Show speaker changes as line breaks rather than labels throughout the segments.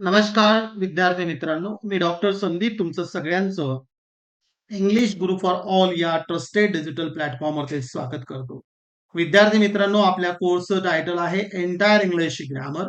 नमस्कार विद्यार्थी मित्रांनो. मी डॉक्टर संदीप तुमचं सगळ्यांचं इंग्लिश गुरु फॉर ऑल या ट्रस्टेड डिजिटल प्लॅटफॉर्मवरती स्वागत करतो. विद्यार्थी मित्रांनो आपल्या कोर्सचं टायटल आहे एंटायर इंग्लिश ग्रॅमर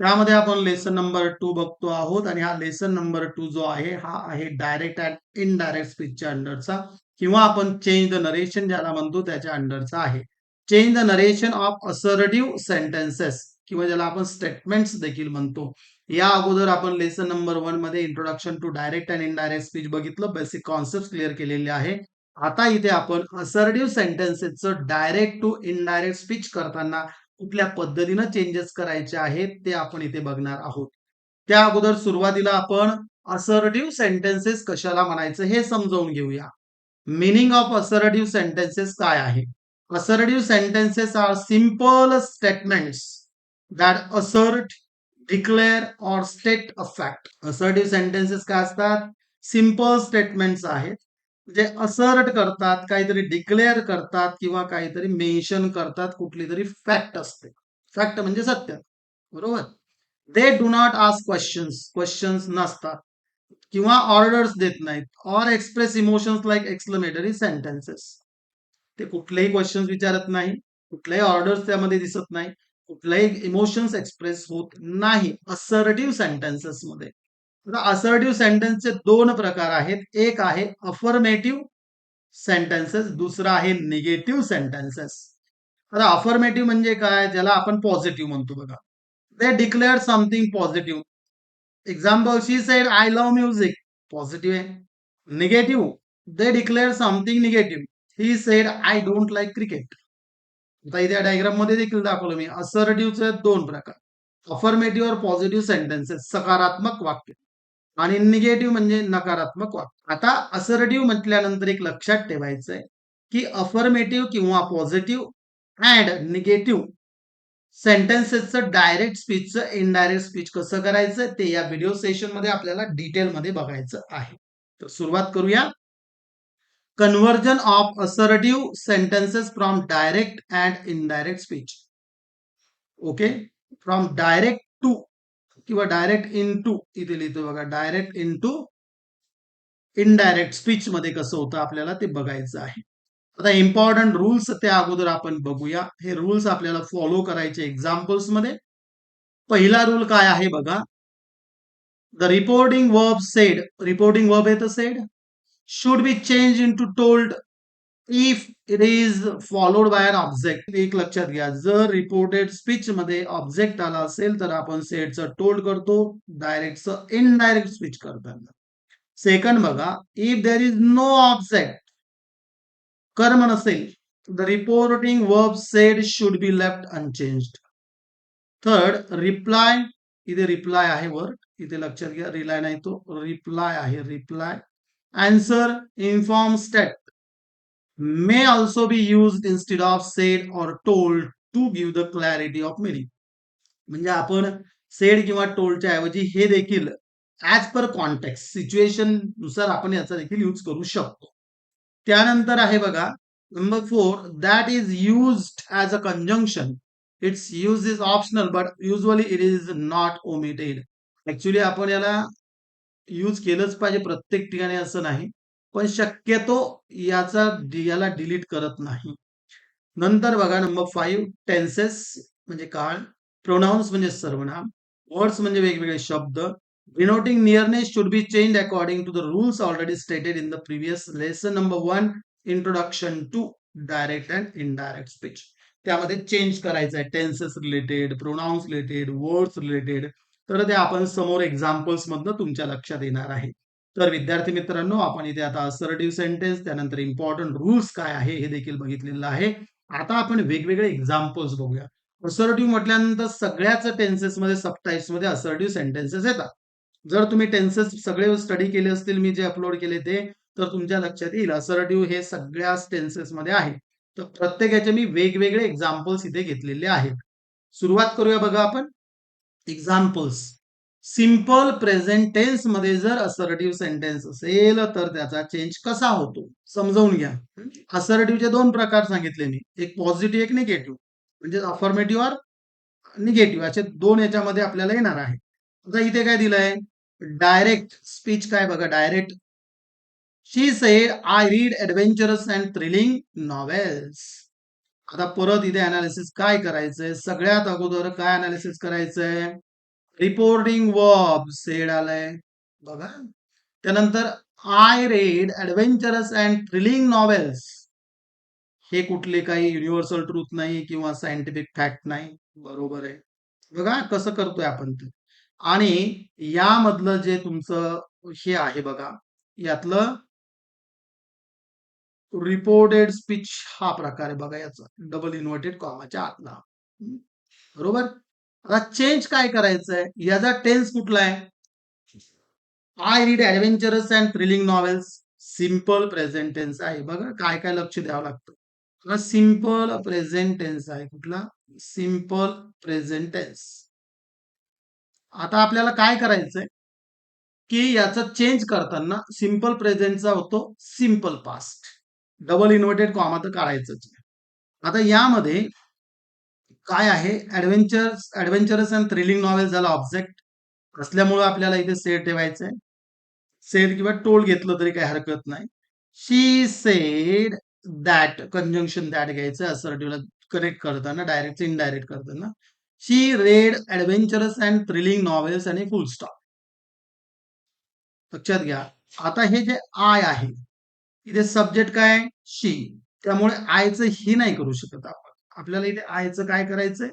त्यामध्ये आपण लेसन नंबर टू बघतो आहोत आणि हा लेसन नंबर टू जो आहे हा आहे डायरेक्ट अँड इनडायरेक्ट स्पीचच्या अंडरचा किंवा आपण चेंज द नरेशन ज्याला म्हणतो त्याच्या अंडरचा आहे. Change the narration of assertive sentences किंवा ज्याला आपण स्टेटमेंट्स देखील म्हणतो. या अगोदर आपण लेसन नंबर वनमध्ये introduction to direct and indirect speech बघितलं. बेसिक कॉन्सेप्ट क्लिअर केलेले आहे. आता इथे आपण असर्टिव्ह सेंटेन्सेसचं डायरेक्ट टू इनडायरेक्ट स्पीच करताना कुठल्या पद्धतीनं चेंजेस करायचे आहेत ते आपण इथे बघणार आहोत. त्या अगोदर सुरुवातीला आपण असर्टिव्ह सेंटेन्सेस कशाला म्हणायचं हे समजावून घेऊया. मिनिंग ऑफ असर्टिव्ह सेंटेन्सेस काय आहे? Assertive sentences are simple statements that assert declare or state a fact assertive sentences काय असतात? सिंपल स्टेटमेंट्स आहेत. जे असर्ट करतात काहीतरी डिक्लेअर करतात किंवा काहीतरी मेन्शन करतात कुठली तरी फॅक्ट असते. फॅक्ट म्हणजे सत्य. बरोबर? They do not ask questions questions नसतात. किंवा ऑर्डर्स देत नाहीत. Or express emotions like exclamatory sentences ते कुठलेही क्वेश्चन्स विचारत नाही. कुठल्याही ऑर्डर्स त्यामध्ये दिसत नाही. कुठलाही इमोशन्स एक्सप्रेस होत नाही. असर्टिव्ह सेंटेन्सेस मध्ये. असर्टिव्ह सेंटेन्सचे दोन प्रकार आहेत. एक आहे अफर्मेटिव्ह सेंटेन्सेस दुसरा आहे निगेटिव्ह सेंटेन्सेस आता अफर्मेटिव्ह म्हणजे काय? ज्याला आपण पॉझिटिव्ह म्हणतो बघा. They declare something positive example she said I love music positive आहे. Negative they declare something negative he said I don't like cricket आता इथे डायग्राममध्ये देखील दाखवलं मी. असर्टिव्हचे दोन प्रकार. अफर्मेटिव्ह और पॉझिटिव्ह सेंटेन्सेस सकारात्मक वाक्य. आणि निगेटिव्ह म्हणजे नकारात्मक वाक्य. आता असर्टिव्ह म्हटल्यानंतर एक लक्षात ठेवायचंय की अफर्मेटिव्ह किंवा पॉझिटिव्ह अँड निगेटिव्ह सेंटेन्सेसचं डायरेक्ट स्पीचचं इनडायरेक्ट स्पीच कसं करायचं? ते या व्हिडिओ सेशनमध्ये आपल्याला डिटेलमध्ये बघायचं आहे. तर सुरुवात करूया. Conversion of assertive sentences from direct and indirect speech okay from direct to किंवा डायरेक्ट इन टू इथे लिहितो बघा direct into indirect speech मध्ये कसं होतं आपल्याला ते बघायचं आहे. आता इम्पॉर्टंट रूल्स त्या अगोदर आपण बघूया. हे रूल्स आपल्याला फॉलो करायचे एक्झाम्पल्समध्ये. पहिला रूल काय आहे बघा? The reporting verb said reporting verb येतं said should be changed into told if it is followed by an object. एक लक्षात घ्या जर रिपोर्टेड स्पीच मध्ये ऑब्जेक्ट आला असेल तर आपण सेटचं टोल्ड करतो डायरेक्टचं इनडायरेक्ट स्पीच करताना. सेकंड बघा if there is no object कर्म नसेल the reporting verb said should be left unchanged third reply इथे रिप्लाय आहे वर्ड इथे लक्षात घ्या रिलाय नाही तो रिप्लाय आहे reply Answer inform state. May also be used instead of said or told to give the clarity of meaning. म्हणजे आपण सेड किंवा टोल्डच्या ऐवजी हे देखील ऍज पर कॉन्टेक्स्ट सिच्युएशननुसार आपण याचा देखील यूज करू शकतो. त्यानंतर आहे बघा number four that is used as a conjunction its use is optional but usually it is not omitted actually आपण याला यूज केलंच पाहिजे प्रत्येक ठिकाणी असं नाही. पण शक्यतो याचा याला डिलीट करत नाही. नंतर बघा नंबर फाईव्ह टेन्सेस म्हणजे काळ प्रोनाऊन्स म्हणजे सर्वनाम वर्ड्स म्हणजे वेगवेगळे शब्द. Denoting nearness should be change according to the rules already stated in the previous lesson number one introduction to direct and indirect speech त्यामध्ये चेंज करायचं आहे tenses related pronouns related words related तर ते आपण समोर एक्झाम्पल्स मधनं तुमच्या लक्षात येणार आहे तर विद्यार्थी मित्रांनो आपण इथे आता असर्टिव्ह सेंटेन्स त्यानंतर इम्पॉर्टंट रूल्स काय आहे हे देखील बघितलेलं आहे. आता आपण वेगवेगळे एक्झाम्पल्स बघूया. असर्टिव्ह म्हटल्यानंतर सगळ्याच टेन्सेस मध्ये सबटाईप्समध्ये असर्टिव्ह सेंटेन्सेस येतात. जर तुम्ही टेन्सेस सगळे स्टडी केले असतील मी जे अपलोड केले ते तर तुमच्या लक्षात येईल असर्टिव्ह हे सगळ्याच टेन्सेस मध्ये आहे. तर प्रत्येकाचे मी वेगवेगळे एक्झाम्पल्स इथे घेतलेले आहेत. सुरुवात करूया बघा आपण. एक्झाम्पल्स सिंपल प्रेझेंट टेन्समध्ये जर असर्टिव्ह सेंटेन्स असेल तर त्याचा चेंज कसा होतो? समजावून घ्या. असर्टिव्हचे दोन प्रकार सांगितले मी. एक पॉझिटिव्ह एक निगेटिव्ह म्हणजे अफॉर्मेटिव्ह और निगेटिव्ह असे दोन याच्यामध्ये आपल्याला येणार आहे. आता इथे काय दिलंय? डायरेक्ट स्पीच काय बघा? Direct she said I read adventurous and thrilling novels आता परत इथे अनालिसिस काय करायचंय? सगळ्यात अगोदर काय अनालिसिस करायचंय? रिपोर्टिंग वर्ब सेड आलंय. बघा. त्यानंतर I read adventurous and thrilling novels हे कुठले काही युनिव्हर्सल ट्रूथ नाही किंवा सायंटिफिक फॅक्ट नाही. बरोबर आहे. बघा कसं करतोय आपण ते. आणि यामधलं जे तुमचं हे आहे बघा. यातलं रिपोर्टेड स्पीच हा प्रकार आहे बघा याचा. डबल इन्व्हर्टेड कॉमाच्या आतला बरोबर? आता चेंज काय करायचंय? याचा टेन्स कुठला आहे? I read adventurous and thrilling novels simple present tense आहे. बघा काय काय लक्ष द्यावं लागतं. सिंपल प्रेझेंट टेन्स आहे. कुठला? सिंपल प्रेझेंट टेन्स आता आपल्याला काय करायचंय? की याचा चेंज करताना सिंपल प्रेझेंटचा होतो simple past double inverted comma तर काढायचंच आता यामध्ये काय आहे? Adventures adventurous and thrilling novel झाला ऑब्जेक्ट असल्यामुळे आपल्याला इथे सेट ठेवायचंय सेड किंवा टोल घेतलं तरी काही हरकत नाही. She said that conjunction that घ्यायचं असर्टिव्हला कनेक्ट करताना डायरेक्ट इनडायरेक्ट करताना. She read adventurous and thrilling novels आणि फुल स्टॉप लक्षात घ्या. आता हे जे आय आहे इथे सब्जेक्ट काय शी त्यामुळे आयचं ही नाही करू शकत आपण. आपल्याला इथे आयचं काय करायचंय?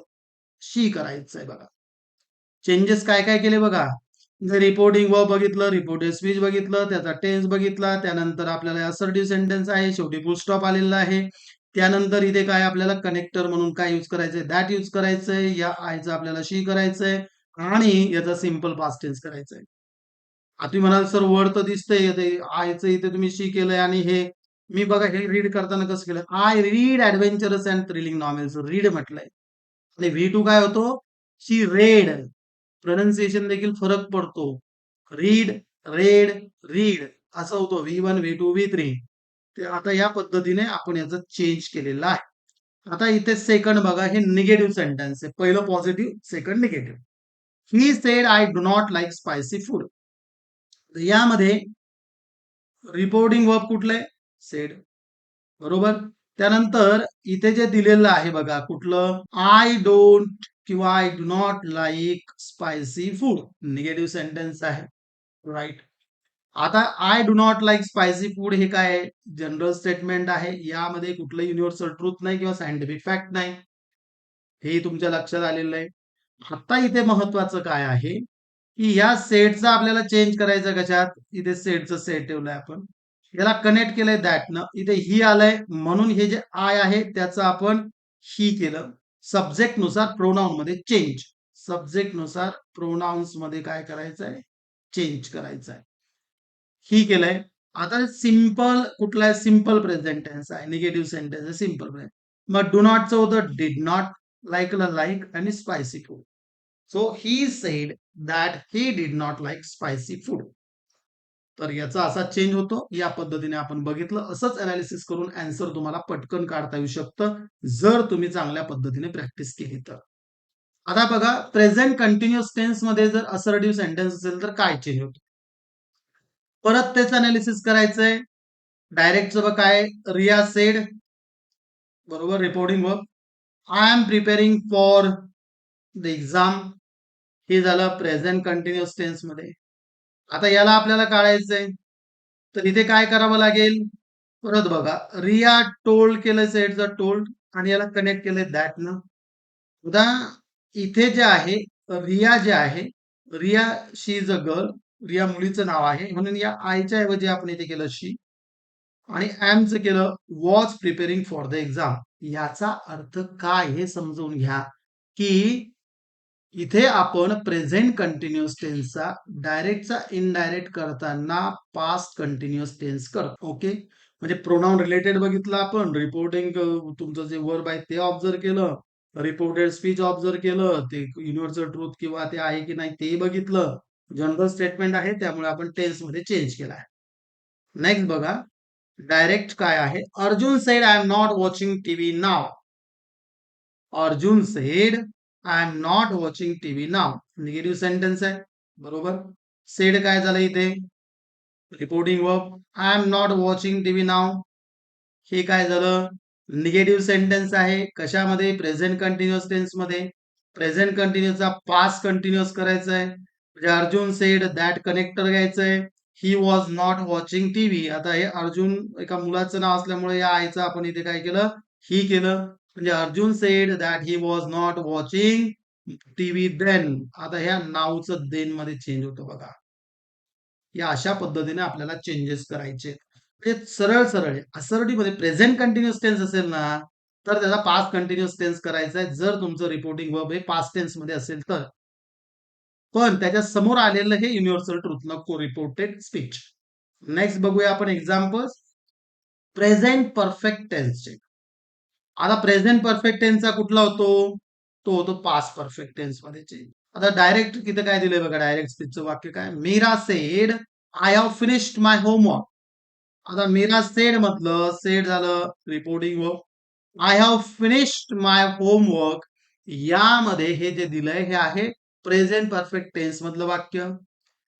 शी करायचंय बघा. चेंजेस काय काय केले बघा? रिपोर्टिंग व बघितलं रिपोर्टिंग स्पीच बघितलं त्याचा टेन्स बघितला त्यानंतर आपल्याला असर्टिव्ह सेंटेन्स आहे शेवटी फुल स्टॉप आलेला आहे. त्यानंतर इथे काय आपल्याला कनेक्टर म्हणून काय युज करायचंय? दॅट युज करायचंय. या आयचं आपल्याला शी करायचंय. आणि याचा सिंपल पास्ट टेन्स करायचंय. तुम्ही म्हणाल सर वर्ड तर दिसतंय ते आयचं इथे तुम्ही शी केलंय आणि हे. मी बघा हे रीड करताना कसं केलं? I read adventurous and thrilling novels read म्हटलंय. आणि व्ही टू काय होतो? शी रेड प्रोनाऊन्सिएशन देखील फरक पडतो. रीड रेड रीड असं होतो V one V two V three ते आता या पद्धतीने आपण याचं चेंज केलेलं आहे. आता इथे सेकंड बघा हे निगेटिव्ह सेंटेन्स आहे. पहिलं positive second negative he said I do not like spicy food यामध्ये रिपोर्टिंग वर्ब कुठलंय सेड बरोबर? त्यानंतर इथे जे दिलेलं आहे बघा कुठलं? आय डोंट किंवा I do not like spicy food negative sentence आहे. राईट आता I do not like spicy food हे काय आहे? जनरल स्टेटमेंट आहे. यामध्ये कुठलं युनिव्हर्सल ट्रूथ नाही किंवा सायंटिफिक फॅक्ट नाही. हे तुमच्या लक्षात आलेलं आहे. आता इथे महत्वाचं काय आहे? की ह्या सेटचा आपल्याला चेंज करायचं कशात? इथे सेटचं सेट ठेवलंय आपण. याला कनेक्ट केलंय दॅट न. इथे ही आलंय म्हणून हे जे आय आहे त्याचं आपण ही केलं. सब्जेक्टनुसार प्रोनाऊन मध्ये चेंज सब्जेक्टनुसार प्रोनाऊन्समध्ये काय करायचंय? चेंज करायचं आहे ही केलंय. आता सिंपल कुठला आहे सिंपल प्रेझेंटेन्स आहे. निगेटिव्ह सेंटेन्स आहे सिंपल प्रेझेंट मग डू नॉटचं होतं डिड नॉट लाईक लाईक आणि spicy food so he said that he did not like spicy food तर याचा असा चेंज होतो. या पद्धतीने आपण बघितलं. असंच अनालिसिस करून अँसर तुम्हाला पटकन काढता येऊ शकतं जर तुम्ही चांगल्या पद्धतीने प्रॅक्टिस केली तर. आता बघा प्रेझेंट कंटिन्युअस टेन्समध्ये जर असर्टिव्ह सेंटेन्स असेल तर काय चेंज होतो? परत तेच अनालिसिस करायचंय. डायरेक्टचं बघ काय रिया सेड बरोबर reporting verb I am preparing for the exam हे झालं प्रेझेंट कंटिन्युअस टेन्समध्ये. आता याला आपल्याला काढायचंय. तर इथे काय करावं लागेल? परत बघा. रिया टोल्ड केलं सेटचं टोल्ड आणि याला कनेक्ट केलंय दॅट न. उदा इथे जे आहे रिया जे आहे Riya she is a girl Riya मुलीचं नाव आहे. म्हणून या आयच्या ऐवजी आपण इथे केलं शी आणि ऍमचं केलं was preparing for the exam याचा अर्थ काय हे समजून घ्या की इथे आपण प्रेझेंट कंटिन्युअस टेन्सचा डायरेक्टचा इनडायरेक्ट करताना पास्ट कंटिन्युअस टेन्स करतो ओके म्हणजे प्रोनाऊन रिलेटेड बघितलं आपण रिपोर्टिंग तुमचं जे वर्ब आहे ते ऑब्झर्व केलं रिपोर्टेड स्पीच ऑब्झर्व केलं ते युनिव्हर्सल ट्रूथ किंवा ते आहे की नाही ते बघितलं जनरल स्टेटमेंट आहे त्यामुळे आपण टेन्समध्ये चेंज केला आहे नेक्स्ट बघा डायरेक्ट काय आहे? Arjun said I am not watching TV now Arjun said I am not watching TV now negative sentence आहे बरोबर? सेड काय झालं इथे? Reporting verb I am not watching TV now हे काय झालं? निगेटिव्ह सेंटेन्स आहे. कशामध्ये? प्रेझेंट कंटिन्युअस टेन्समध्ये. प्रेझेंट कंटिन्युअसचा पास कंटिन्युअस करायचा आहे म्हणजे अर्जुन सेड दॅट कनेक्टर घ्यायचं आहे he was not watching TV आता हे अर्जुन एका मुलाचं नाव असल्यामुळे या आईचं आपण इथे काय केलं? ही केलं. म्हणजे Arjun said that he was not watching TV then आता ह्या नावचं देन मध्ये चेंज होतं बघा. या अशा पद्धतीने आपल्याला चेंजेस करायचे. म्हणजे सरळ सरळ आहे असर्टिव्ह प्रेझेंट कंटिन्युअस टेन्स असेल ना तर त्याचा पास्ट कंटिन्युअस टेन्स करायचा आहे. जर तुमचं रिपोर्टिंग वर्ब हे पास्ट टेन्समध्ये असेल तर. पण त्याच्यासमोर आलेलं हे युनिव्हर्सल ट्रुथ नको रिपोर्टेड स्पीच नेक्स्ट बघूया आपण एक्झाम्पल्स प्रेझेंट परफेक्ट टेन्सचे आता प्रेझेंट परफेक्ट टेन्सचा कुठला होतो? तो होतो पास परफेक्ट टेन्समध्ये चेंज आता डायरेक्ट किती काय दिलंय बघा डायरेक्ट स्पीचचं वाक्य काय? Meera said I have finished my homework आता मीरा सेड म्हटलं सेड झालं reporting work I have finished my homework यामध्ये हे जे दिलंय हे आहे प्रेझेंट परफेक्ट टेन्स मधलं वाक्य.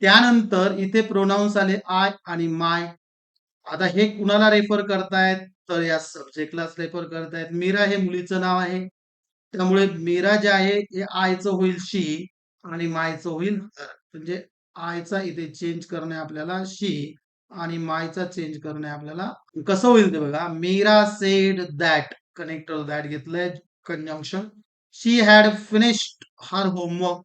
त्यानंतर इथे प्रोनाऊन्स आले आय आणि माय आता हे कुणाला रेफर करतायत? तर या सब्जेक्टलाच रेफर आहेत मीरा हे मुलीचं नाव आहे. त्यामुळे मीरा जे आहे हे आयचं होईल शी आणि मायचं होईल म्हणजे आयचा इथे चेंज करणे आपल्याला शी आणि मायचा चेंज करणे आपल्याला कसं होईल ते बघा. Meera said that connector that घेतलंय. Conjunction she had finished her homework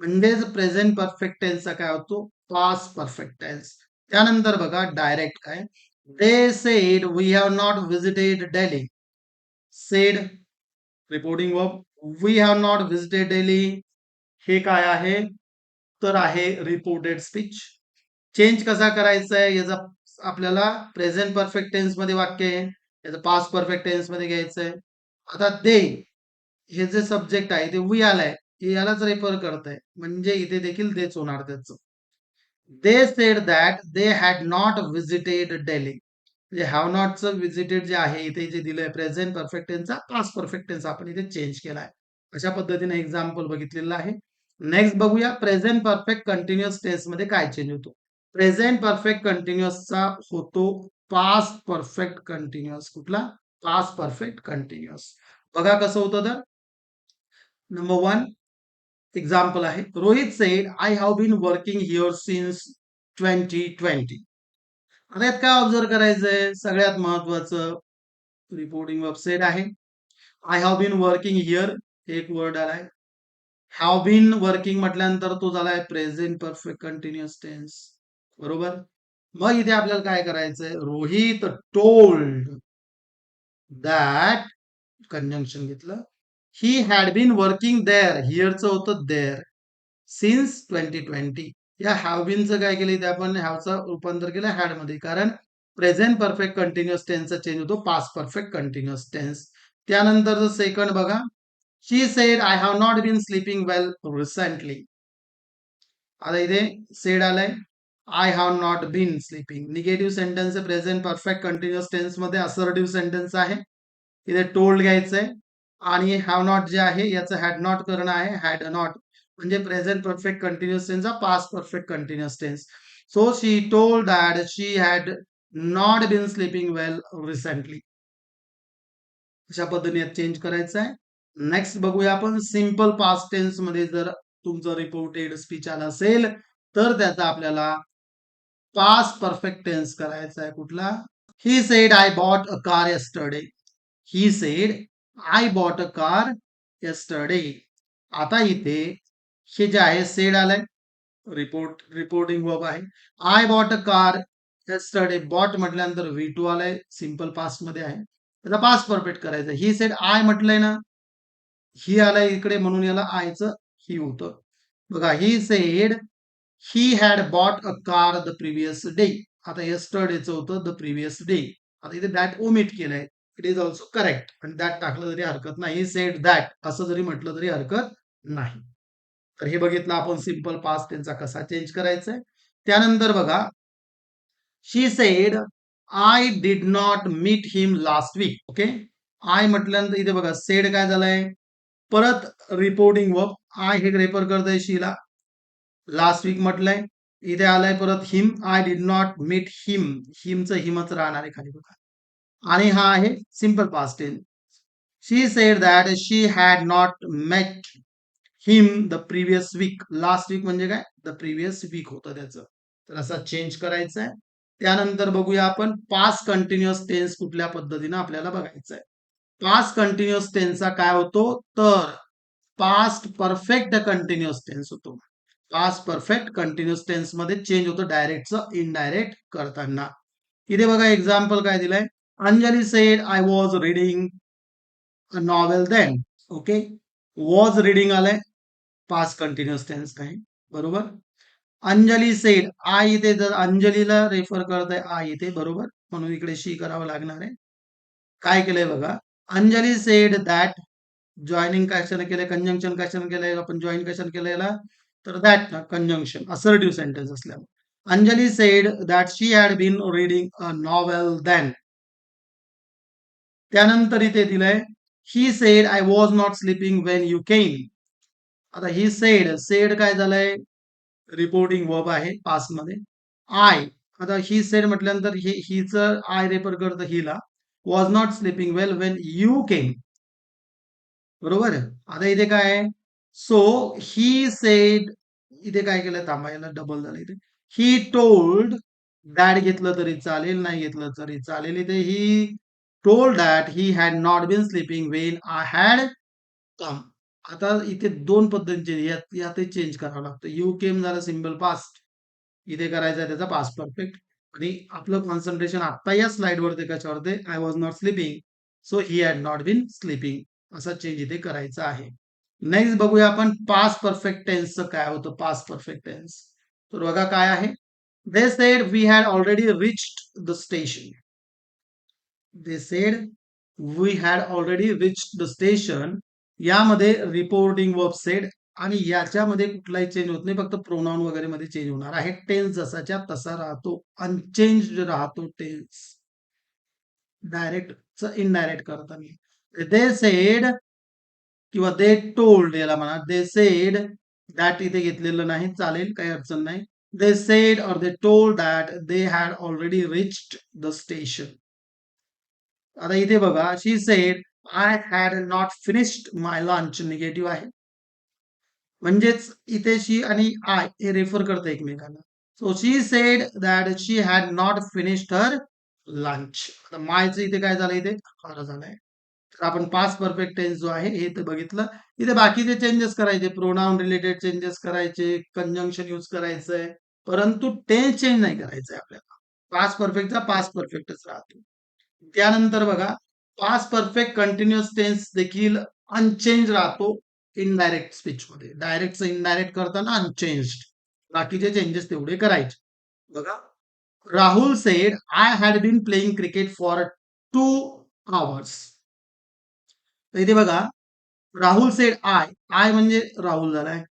म्हणजेच प्रेझेंट परफेक्ट टेन्सचा काय होतो? पास परफेक्ट टेन्स त्यानंतर बघा डायरेक्ट काय? They said, we have not visited Delhi said reporting verb, we have not visited Delhi हे काय आहे तर आहे रिपोर्टेड स्पीच चेंज कसा करायचा आहे याचा आपल्याला प्रेझेंट परफेक्ट टेन्समध्ये वाक्य आहे याचं पास्ट परफेक्ट टेन्समध्ये घ्यायचं आहे आता दे हे जे सब्जेक्ट आहे ते वी आलाय हे यालाच रेफर करत आहे म्हणजे इथे देखील देच होणार त्याचं they said that they had not visited Delhi म्हणजे हॅव नॉटचं व्हिजिटेड जे आहे इथे जे दिलंय प्रेझेंट परफेक्ट टेन्सचा पास्ट परफेक्ट टेन्स आपण इथे चेंज केलाय. अशा पद्धतीने एक्झाम्पल बघितलेलं आहे. नेक्स्ट बघूया प्रेझेंट परफेक्ट कंटिन्युअस टेन्समध्ये काय चेंज होतो? प्रेझेंट परफेक्ट कंटिन्युअसचा होतो पास्ट परफेक्ट कंटिन्युअस कुठला? पास्ट परफेक्ट कंटिन्युअस बघा कसं होतं तर. नंबर वन एक्झाम्पल आहे. Rohit said I have been working here since twenty twenty आता यात काय ऑब्झर्व करायचंय? सगळ्यात महत्वाचं रिपोर्टिंग वेबसाईट आहे. I have been working here एक वर्ड आलाय. हॅव बीन वर्किंग म्हटल्यानंतर तो झालाय प्रेझेंट परफेक्ट कंटिन्युअस टेन्स बरोबर? मग इथे आपल्याला काय करायचंय? रोहित टोल्ड दॅट कंजंक्शन घेतलं he had been working there हिअरचं होतं देअर सिन्स ट्वेंटी ट्वेंटी या हॅव बीनचं काय केलं इथे आपण? हॅवचं रूपांतर केलं हॅडमध्ये. कारण प्रेझेंट परफेक्ट कंटिन्युअस टेन्सचा चेंज होतो. पास्ट परफेक्ट कंटिन्युअस टेन्स त्यानंतर सेकंड बघा. She said I have not been sleeping well recently आता इथे सेड आलंय. I have not been sleeping negative sentence present perfect continuous टेन्समध्ये assertive sentence आहे. इथे told घ्यायचंय. आणि हॅव नॉट जे आहे याचं हॅड नॉट करणं आहे हॅड नॉट म्हणजे present perfect continuous टेन्सचा past perfect continuous tense so she told that she had not been sleeping well recently अशा पद्धतीने चेंज करायचं आहे. नेक्स्ट बघूया आपण सिंपल पास्ट टेन्समध्ये जर तुमचं रिपोर्टेड स्पीच आला असेल तर त्याचा आपल्याला पास्ट परफेक्ट टेन्स करायचा आहे कुठला? He said I bought a car yesterday he said I bought a car yesterday आता इथे हे जे आहे सेड आलंय. रिपोर्ट रिपोर्टिंग वर्ब आहे. I bought a car yesterday bought म्हटल्यानंतर व्ही टू आलाय. सिंपल पास्टमध्ये आहे. त्याचा पास्ट परफेक्ट करायचं. ही सेड आय म्हटलंय ना ही आलंय इकडे म्हणून याला आयचं ही होतं. बघा he said he had bought a car the previous day आता यस्टरडेचं होतं द प्रिव्हियस डे आता इथे दॅट ओमिट केलंय. इट इज ऑल्सो करेक्ट आणि दॅट टाकलं तरी हरकत नाही सेड दॅट असं जरी म्हटलं तरी हरकत नाही. तर हे बघितलं आपण सिंपल पास्ट त्यांचा कसा चेंज करायचा आहे त्यानंतर बघा she said I did not meet him last week okay I म्हटल्यानंतर इथे बघा सेड काय झालंय? परत रिपोर्टिंग वर्क आय हे रेफर करतोय शीला लास्ट वीक म्हटलंय. इथे आलाय परत him I did not meet him हिमचं हिमच राहणार आहे खाली बघा. आणि हा आहे simple past she said that she had not met him the previous week last week म्हणजे काय? द प्रिव्हियस वीक होतं त्याचं. तर असा चेंज करायचा आहे त्यानंतर बघूया आपण पास कंटिन्युअस टेन्स कुठल्या पद्धतीनं आपल्याला बघायचं आहे पास कंटिन्युअस टेन्सचा काय होतो? तर पास्ट परफेक्ट कंटिन्युअस टेन्स होतो. पास्ट परफेक्ट कंटिन्युअस टेन्समध्ये चेंज होतो डायरेक्टचं इनडायरेक्ट करताना. इथे बघा एक्झाम्पल काय दिलंय? Anjali said I was reading a novel then okay was reading आलंय पास कंटिन्युअस टेन्स आहे बरोबर अंजली सेड आय इथे जर अंजलीला रेफर करत आहे आय इथे बरोबर म्हणून इकडे शी करावं लागणार आहे काय केलंय बघा Anjali said that joining caution केलंय कंजंक्शन कॅशन केलंय आपण जॉईन कॅशन केलंय तर दॅट ना कंजंक्शन असर्टिव्ह सेंटेन्स असल्यामुळे Anjali said that she had been reading a novel than त्यानंतर इथे दिलंय he said I was not sleeping when you came आता ही सेड सेड काय झालंय? रिपोर्टिंग वर्ब आहे पास्टमध्ये. आय आता ही सेड म्हटल्यानंतर ही हिच आय रेफर करतं हिला. Was not sleeping well when you came बरोबर? आता इथे काय सो ही सेड इथे काय केलं? थांबायला डबल झालं इथे. ही टोल्ड दॅट घेतलं तरी चालेल नाही घेतलं तरी चालेल. इथे he told that he had not been sleeping when I had come आता इथे दोन पद्धतीचे यात चेंज करावं लागतं. यू केम झालं सिंपल पास्ट इथे करायचं आहे त्याचा पास्ट परफेक्ट आणि आपलं कॉन्सन्ट्रेशन आता या स्लाइडवर ते कशावर I was not sleeping so he had not been sleeping असा चेंज इथे करायचा आहे. नेक्स्ट बघूया आपण पास्ट परफेक्ट टेन्सचं काय होतं पास्ट परफेक्ट टेन्स तर बघा काय आहे. They said we had already reached the station they said we had already reached the station यामध्ये रिपोर्टिंग वर्ब सेड आणि याच्यामध्ये कुठलाही चेंज होत नाही. फक्त प्रोनाउन वगैरे मध्ये चेंज होणार आहे. टेन्स जसाच्या तसा राहतो. अनचेंज राहतो टेन्स डायरेक्ट इनडायरेक्ट करताना दे सेड किंवा दे टोल्ड याला म्हणा. दे सेड दॅट इथे घेतलेलं नाही. चालेल काही अडचण नाही. दे सेड और they told that they had already reached the station आता इथे बघा she said I had not finished my lunch negative आहे. म्हणजेच इथे शी आणि आय हे रेफर करतं एकमेकांना. So she said that she had not finished her lunch आता मायचं इथे काय झालं इथे? खरं झालंय. तर आपण पास परफेक्ट टेन्स जो आहे हे बघितलं. इथे बाकीचे चेंजेस करायचे. प्रोनाउन रिलेटेड चेंजेस करायचे. कंजंक्शन यूज करायचंय. परंतु टेन्स चेंज नाही करायचंय आपल्याला. पास परफेक्टचा पास परफेक्टच राहतो. त्यानंतर बघा पास परफेक्ट कंटिन्युअस टेन्स देखील अनचेंज राहतो इनडायरेक्ट स्पीच मध्ये. डायरेक्ट इनडायरेक्ट करताना अनचेंज बाकीचे चेंजेस तेवढे करायचे. बघा Rahul said I had been playing cricket for two hours इथे बघा राहुल सेड आय आय म्हणजे राहुल झालाय.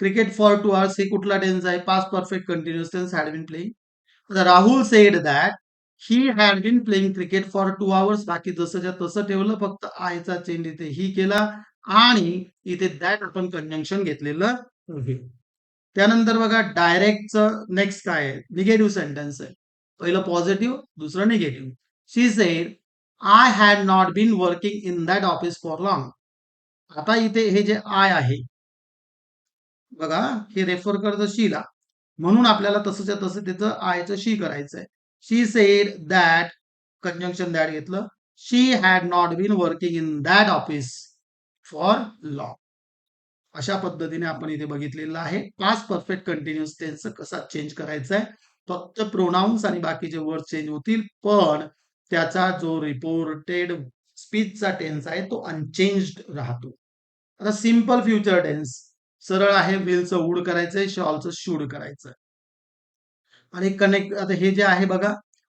क्रिकेट फॉर टू आवर्स हे कुठला टेन्स आहे? Past perfect continuous tense had been playing Rahul said that he had been playing cricket for two hours बाकी जसंच्या तसं ठेवलं फक्त आयचा चेंज इथे ही केला आणि इथे दॅट आपण कंजंक्शन घेतलेलं त्यानंतर बघा डायरेक्टचं नेक्स्ट काय आहे? निगेटिव्ह सेंटेन्स आहे. पहिलं पॉझिटिव्ह दुसरं negative she said I had not been working in that office for long आता इथे हे जे आय आहे बघा हे रेफर करतं शीला म्हणून आपल्याला तसंच्या तसं त्याचं आयचं शी करायचंय. She said that conjunction that घेतलं. She had not been working in that office for law अशा पद्धतीने आपण इथे बघितलेलं आहे. पाच परफेक्ट कंटिन्युअस टेन्स कसा चेंज करायचा आहे फक्त प्रोनाऊन्स आणि बाकीचे वर्ड चेंज होतील पण त्याचा जो रिपोर्टेड स्पीचचा टेन्स आहे तो अनचेंज राहतो. आता सिंपल फ्युचर टेन्स सरळ आहे विलचं वूड करायचंय शॉलचं शूड करायचं आणि कनेक्ट आता हे जे आहे बघा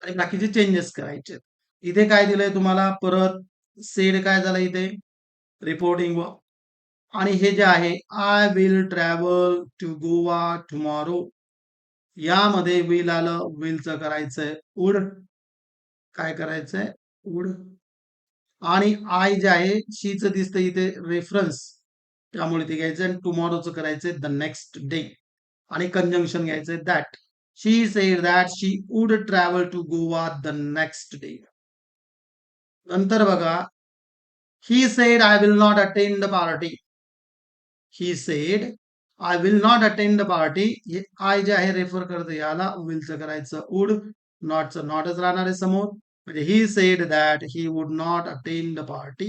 आणि बाकीचे चेंजेस करायचे. इथे काय दिलंय तुम्हाला? परत सेड काय झालं इथे? रिपोर्टिंग व. आणि हे जे आहे I will travel to Goa tomorrow यामध्ये विल आलं विलचं करायचंय उड काय करायचंय? उड आणि आय जे आहे शीच दिसतं इथे रेफरन्स त्यामुळे ते घ्यायचं आणि टुमॉरोचं करायचंय द नेक्स्ट डे आणि कंजंक्शन घ्यायचंय that she said that she would travel to Goa the next day नंतर बघा he said I will not attend the party he said I will not attend the party हे I जे आहे refer करते याला विलचं करायचं would नॉटचं नॉटच राहणार आहे समोर म्हणजे he said that he would not attend the party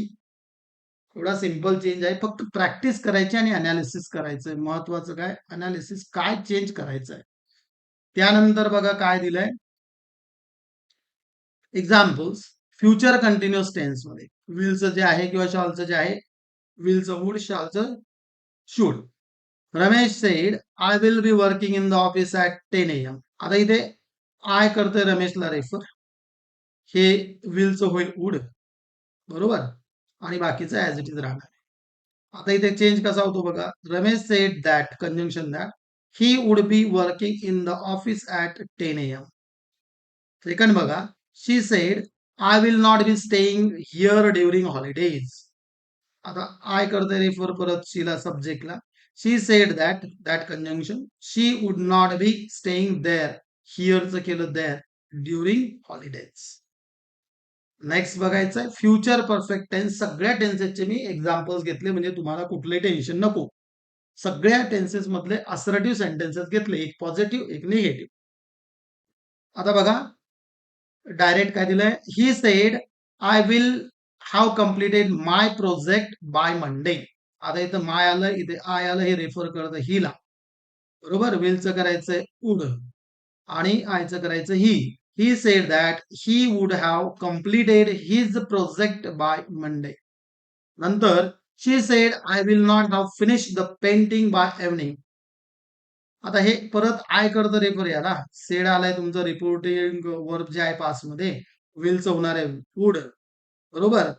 एवढा सिंपल चेंज आहे फक्त प्रॅक्टिस करायची आणि अनालिसिस करायचंय. महत्वाचं काय? अनालिसिस काय चेंज करायचं आहे त्यानंतर बघा काय दिलंय? एक्झाम्पल्स फ्युचर कंटिन्युअस टेन्समध्ये. विलचं जे आहे किंवा शॉलचं जे आहे विलचं would शॉलचं should Ramesh said I will be working in the office at ten M आता इथे आय करतोय रमेशला रेफर हे विलचं होईल वुड बरोबर? आणि बाकीचं ऍज इट इज राहणार. आता इथे चेंज कसा होतो बघा? Ramesh said that conjunction that he would be working in the office at ten M second बघा she said I will not be staying here during holidays आता आय करते refer परत शीला सब्जेक्टला she said that that conjunction she would not be staying there हिअरचं केलं there during holidays next बघायचं future perfect tense सगळ्या टेन्सेसचे मी examples घेतले म्हणजे तुम्हाला कुठले टेन्शन नको सगळ्या टेन्सेस मधले असरटिव्ह सेंटेन्सेस घेतले एक पॉझिटिव्ह एक निगेटिव्ह आता बघा डायरेक्ट काय दिलंय? He said I will have completed my project by Monday आता इथं माय आलं इथे आय आलं हे रेफर करतं हिला बरोबर? विलचं करायचंय उड. आणि आयचं करायचं he he said that he would have completed his project by Monday नंतर she said I will not have finish the painting by evening आता हे परत आय करतं रेफर याला. सेड आलाय तुमचं रिपोर्टिंग वर्क जे आहे पासमध्ये. विलच होणार आहे वुड बरोबर?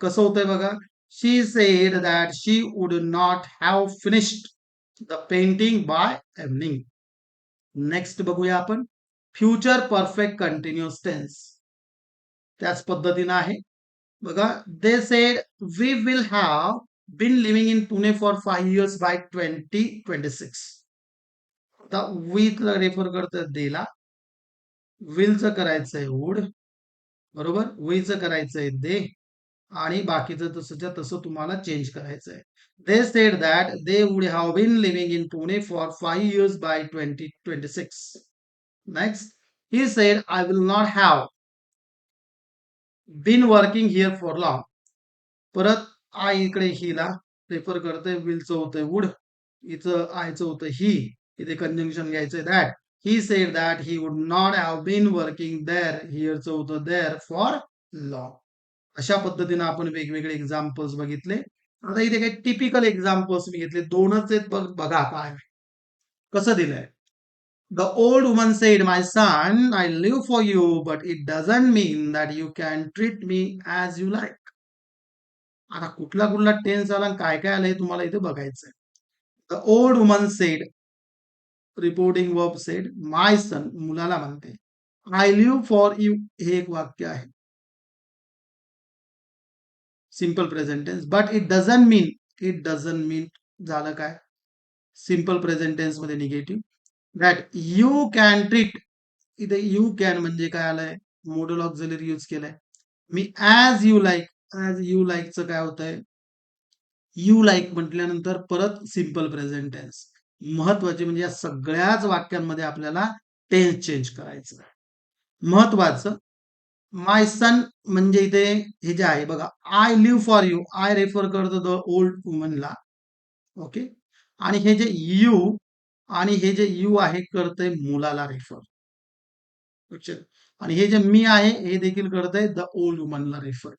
कसं होतंय बघा? She said that she would not have finished the painting by evening next बघूया आपण. फ्युचर परफेक्ट कंटिन्युअस टेन्स त्याच पद्धतीनं आहे. बघा they said we will have been living in Pune for five years by twenty twenty six आता विथला refer करतं देला विलचं करायचंय वूड बरोबर? वीचं करायचंय दे आणि बाकीचं तसंच्या तसं तुम्हाला चेंज करायचंय. They said that they would have been living in Pune for five years by twenty twenty six next he said I will not have been working here for long परत I इकडे हिला refer करते विलचं होतंय would इथं आयचं होतं ही इथे conjunction घ्यायचंय that he said that he would not have been working there हिअरचं होतं देअर फॉर लॉ अशा पद्धतीनं आपण वेगवेगळे एक्झाम्पल्स बघितले. आता इथे काही टिपिकल एक्झाम्पल्स मी घेतले. दोनच आहेत बघ बघा काय. कसं दिलंय? The old woman said my son I live for you but it doesn't mean that you can treat me as you like आता कुठला कुठला टेन्स आला काय काय आलंय तुम्हाला इथे बघायचंय. The old woman said reporting verb said my son मुलाला म्हणते आय लिव्ह फॉर यू हे एक वाक्य आहे. Simple present tense but it doesn't mean it doesn't mean झालं काय? Simple प्रेझेंटेन्समध्ये negative that you can treat इथे यू कॅन म्हणजे काय आलंय? मोडल ऑक्झिलरी यूज केलंय. मी ॲज यू लाईक आज यू लाईकचं काय होत आहे यू लाईक म्हटल्यानंतर परत सिंपल प्रेझेंट टेन्स महत्त्वाचे म्हणजे या सगळ्याच वाक्यांमध्ये आपल्याला टेन्स चेंज करायचं. महत्वाचं माय सन म्हणजे इथे हे जे आहे बघा I live for you I refer करतो द ओल्ड वुमनला ओके आणि हे जे यू आणि हे जे यू आहे करतंय मुलाला रेफर आणि हे जे मी आहे हे देखील करतंय द ओल्ड वुमनला रेफर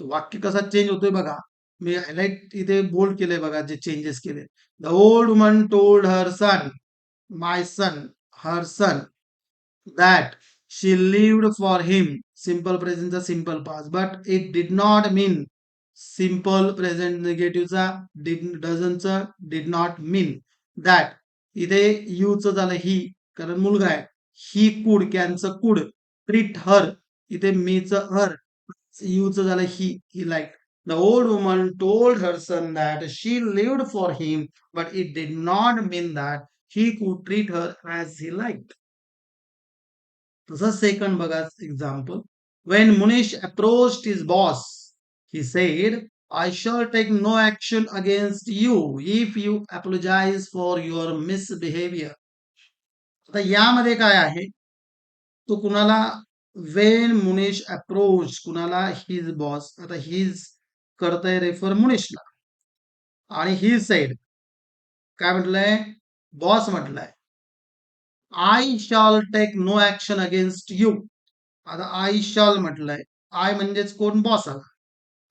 वाक्य कसा चेंज होतोय बघा. मी हायलाइट इथे बोल्ड केलंय बघा जे चेंजेस केले. The old woman told her son my son her son that she lived for him simple प्रेझेंटचा simple past but it did not mean simple present निगेटिव्हचा did डझनचा डिड नॉट मीन दॅट इथे यूच झालं ही कारण मुलगा आहे. He could कॅनचं कुड treat her इथे मीच हर यूच झालं ही ही like the old woman told her son that she lived for him but it did not mean that he could treat her as he liked. तसंच सेकंड बघा example. When Munish approached his boss, he said, I shall take no action against you if you apologize for your misbehavior. आता यामध्ये काय आहे? तो कुणाला when Munish approach कुणाला his boss आता हिज करतंय रेफर मुनिशला आणि ही साइड काय म्हटलंय? बॉस म्हटलंय I shall take no action against you आता आय शॉल म्हटलंय आय म्हणजेच कोण? बॉस आला.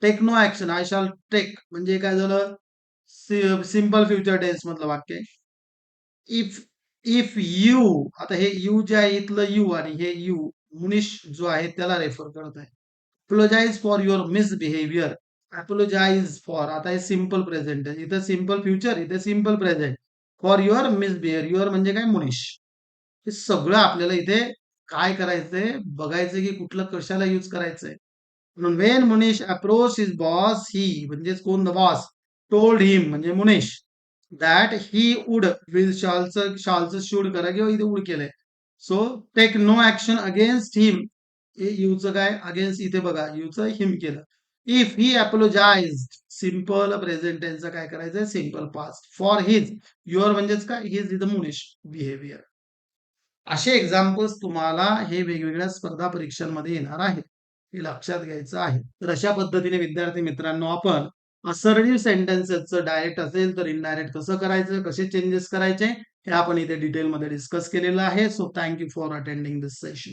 Take no action I shall take म्हणजे काय झालं? सिंपल फ्युचर टेन्स मधलं वाक्य इफ इफ यू आता हे यू जे आहे इथलं यू आणि हे यू मुनिश जो आहे त्याला रेफर करत आहे apologise for your misbehaviour apologise for आता हे सिम्पल प्रेझेंट आहे. इथं सिम्पल फ्युचर इथे simple present for your misbehaviour your म्हणजे काय? मुनिश हे सगळं आपल्याला इथे काय करायचंय? बघायचं की कुठलं कशाला यूज़ करायचंय. म्हणून when Munish approach is boss he म्हणजेच कोण? द बॉस टोल्ड हिम म्हणजे Munish that he would will शालचं शालचं शूड करा किंवा इथे वुड केलंय. So take no action against him यूचं काय? अगेन्स्ट इथे बघा यूचं हिम केलं. If he apologise simple present टेन्सचं काय करायचंय? Simple past for his your म्हणजेच काय? His is the Munish behaviour असे एक्झाम्पल्स तुम्हाला हे वेगवेगळ्या स्पर्धा परीक्षांमध्ये येणार आहेत. हे लक्षात घ्यायचं आहे. तर अशा पद्धतीने विद्यार्थी मित्रांनो आपण असर्टिव्ह सेंटेन्सेसचं डायरेक्ट असेल तर इनडायरेक्ट कसं करायचं कसे चेंजेस करायचे हे आपण इथे डिटेलमध्ये डिस्कस केलेलं आहे. So thank you for attending this session